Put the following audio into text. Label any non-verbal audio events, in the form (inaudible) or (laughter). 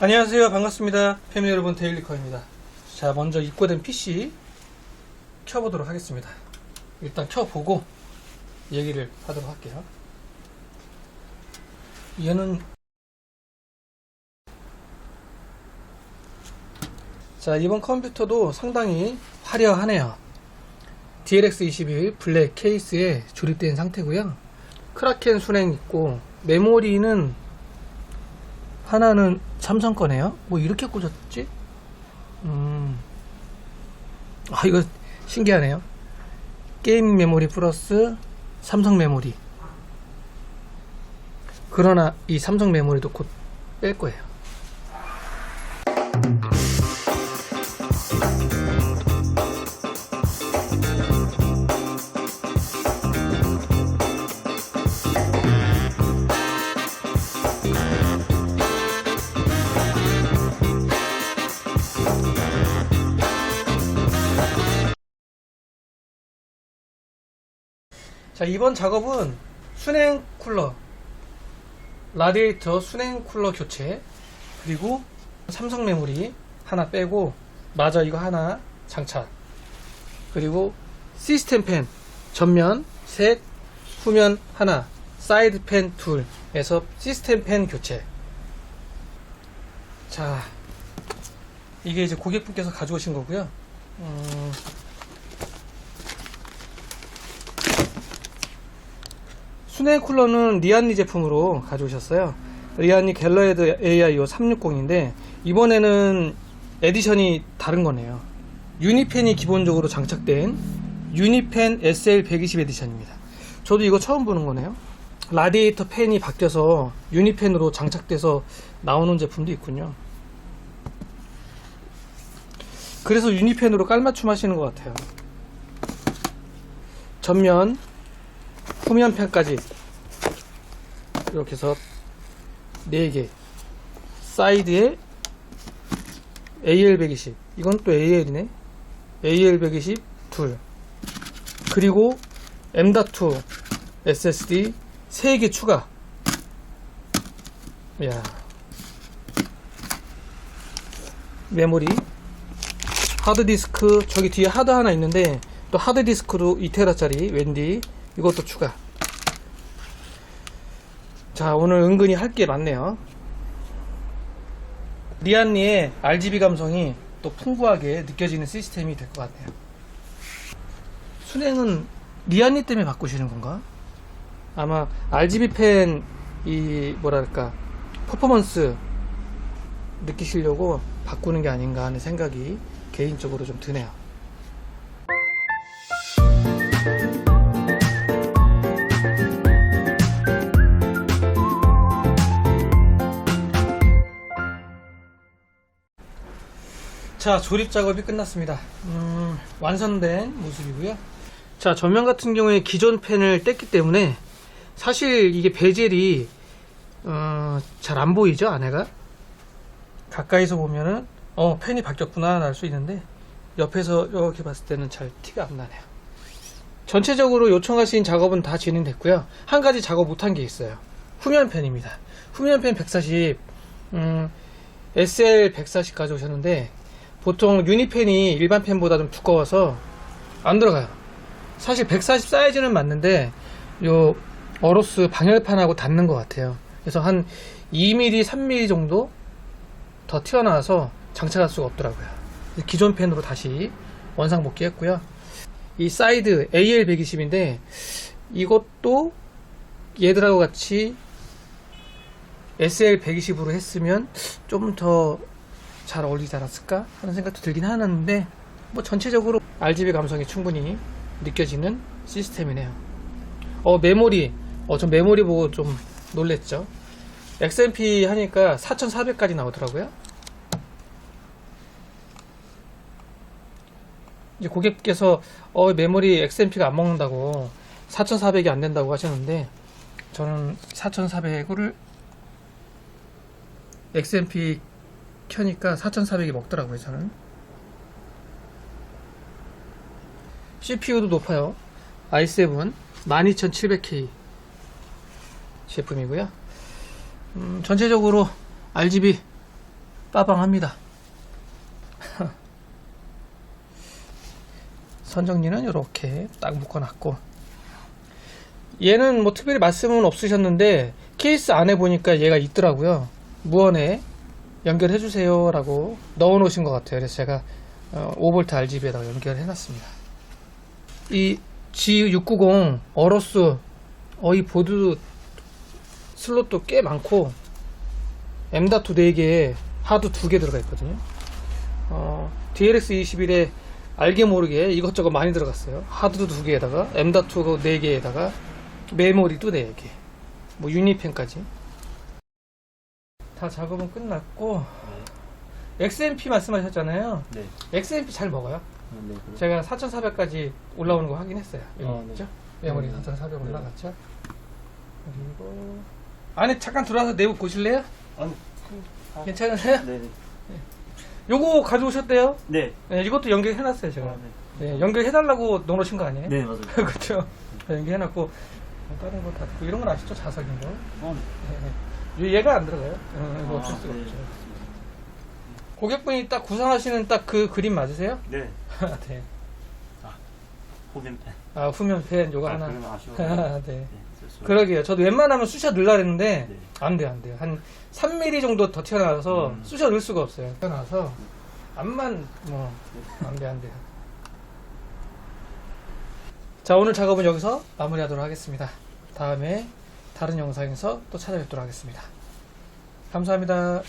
안녕하세요. 반갑습니다. 패밀리 여러분 데일리커입니다. 자, 먼저 입고된 PC 켜보도록 하겠습니다. 일단 켜보고 얘기를 하도록 할게요. 얘는 자, 이번 컴퓨터도 상당히 화려하네요. DLX 21 블랙 케이스에 조립된 상태고요. 크라켄 순행 있고 메모리는 하나는 삼성 거네요. 뭐 이렇게 꽂았지? 음. 아, 이거 신기하네요. 게임 메모리 플러스 삼성 메모리. 그러나 이 삼성 메모리도 곧 뺄 거예요. 자, 이번 작업은 순행 쿨러, 라디에이터 순행 쿨러 교체, 그리고 삼성 메모리 하나 빼고, 마저 이거 하나 장착, 그리고 시스템 펜 전면 셋, 후면 하나, 사이드 펜 둘에서 시스템 펜 교체. 자, 이게 이제 고객분께서 가져오신 거고요. 음, 순행 쿨러는 리안리 제품으로 가져오셨어요. 리안리 갤러헤드 AIO 360인데 이번에는 에디션이 다른 거네요. 유니펜이 기본적으로 장착된 유니펜 SL120 에디션입니다. 저도 이거 처음 보는 거네요. 라디에이터 팬이 바뀌어서 유니펜으로 장착돼서 나오는 제품도 있군요. 그래서 유니펜으로 깔맞춤 하시는 것 같아요. 전면 후면 편까지 이렇게 해서 4개. 사이드에 AL120 이건 또 AL이네. AL120 둘. 그리고 M.2 SSD 3개 추가. 야. 메모리. 하드디스크 저기 뒤에 하드 하나 있는데 또 하드디스크로 2테라짜리 웬디 이것도 추가. 자, 오늘 은근히 할 게 많네요. 리안리의 RGB 감성이 또 풍부하게 느껴지는 시스템이 될 것 같네요. 순행은 리안리 때문에 바꾸시는 건가? 아마 RGB 펜, 이, 뭐랄까, 퍼포먼스 느끼시려고 바꾸는 게 아닌가 하는 생각이 개인적으로 좀 드네요. 자, 조립 작업이 끝났습니다. 음, 완성된 모습이고요. 자, 전면 같은 경우에 기존 펜을 뗐기 때문에 사실 이게 베젤이 어, 잘 안 보이죠, 안에가? 가까이서 보면은 어, 펜이 바뀌었구나 알 수 있는데 옆에서 이렇게 봤을 때는 잘 티가 안 나네요. 전체적으로 요청하신 작업은 다 진행됐고요. 한 가지 작업 못한 게 있어요. 후면 펜입니다. 후면 펜 140, 음, SL 140 가져오셨는데 보통 유니펜이 일반 펜보다 좀 두꺼워서 안 들어가요. 사실 140 사이즈는 맞는데 요 어로스 방열판하고 닿는 것 같아요. 그래서 한 2mm, 3mm 정도 더 튀어나와서 장착할 수가 없더라고요. 기존 펜으로 다시 원상 복귀했고요. 이 사이드 AL120인데 이것도 얘들하고 같이 SL120으로 했으면 좀 더 잘 어울리지 않았을까 하는 생각도 들긴 하는데 뭐 전체적으로 RGB 감성이 충분히 느껴지는 시스템이네요. 어 메모리 어 전 메모리 보고 좀 놀랬죠. XMP 하니까 4400까지 나오더라고요. 이제 고객께서 어 메모리 XMP가 안 먹는다고 4400이 안 된다고 하셨는데 저는 4400을 XMP 켜니까 4400이 먹더라고요 저는 CPU도 높아요 i7 12700K 제품이고요 음, 전체적으로 RGB 빠방합니다. (laughs) 선정리는 이렇게 딱 묶어놨고 얘는 뭐 특별히 말씀은 없으셨는데 케이스 안에 보니까 얘가 있더라고요. 무언에 연결해 주세요 라고 넣어 놓으신 것 같아요. 그래서 제가 어, 5V RGB에다가 연결해 놨습니다. 이 G690 어로스 어이 보드 슬롯도 꽤 많고 M.2 4개에 하드 2개 들어가 있거든요. 어, DLX21에 알게 모르게 이것저것 많이 들어갔어요. 하드도 2개에다가 M.2 4개에다가 메모리도 4개. 뭐 유니펜까지. 다 작업은 끝났고 XMP 말씀하셨잖아요. 네. XMP 잘 먹어요. 네. 그래. 제가 4,400까지 올라오는 거 확인했어요. 여기 아, 네. 있죠? 메모리 네. 4,400 네. 올라갔죠? 그리고 안에 잠깐 들어와서 내부 보실래요? 아니, 아. 괜찮으세요? 네. 네. 요거 가져오셨대요? 네. 네, 이것도 연결해놨어요, 제가. 아, 네. 네, 연결해달라고 넣어놓으신 거 아니에요? 네, 맞아요. (laughs) 그렇죠. 연결해놨고 다른 거다 듣고 이런 건 아시죠? 자석인 거. 어, 네, 네. 얘가 안 들어가요. 어, 아, 어쩔 수가 네. 없죠. 고객분이 딱 구상하시는 딱 그 그림 맞으세요? 네. (laughs) 네. 호빈펜. 아, 후면 펜 요거 아, 하나. 그러면 아쉬워. (laughs) 네. 네. 쓸 수- 그러게요. 저도 웬만하면 쑤셔 넣으려 했는데 네. 안 돼요, 안 돼요. 한 3mm 정도 더 튀어나와서 음. 쑤셔 넣을 수가 없어요. 튀어나와서 암만 뭐안 돼, 안 돼요. 자, 오늘 작업은 여기서 마무리하도록 하겠습니다. 다음에 다른 영상에서 또 찾아뵙도록 하겠습니다. 감사합니다.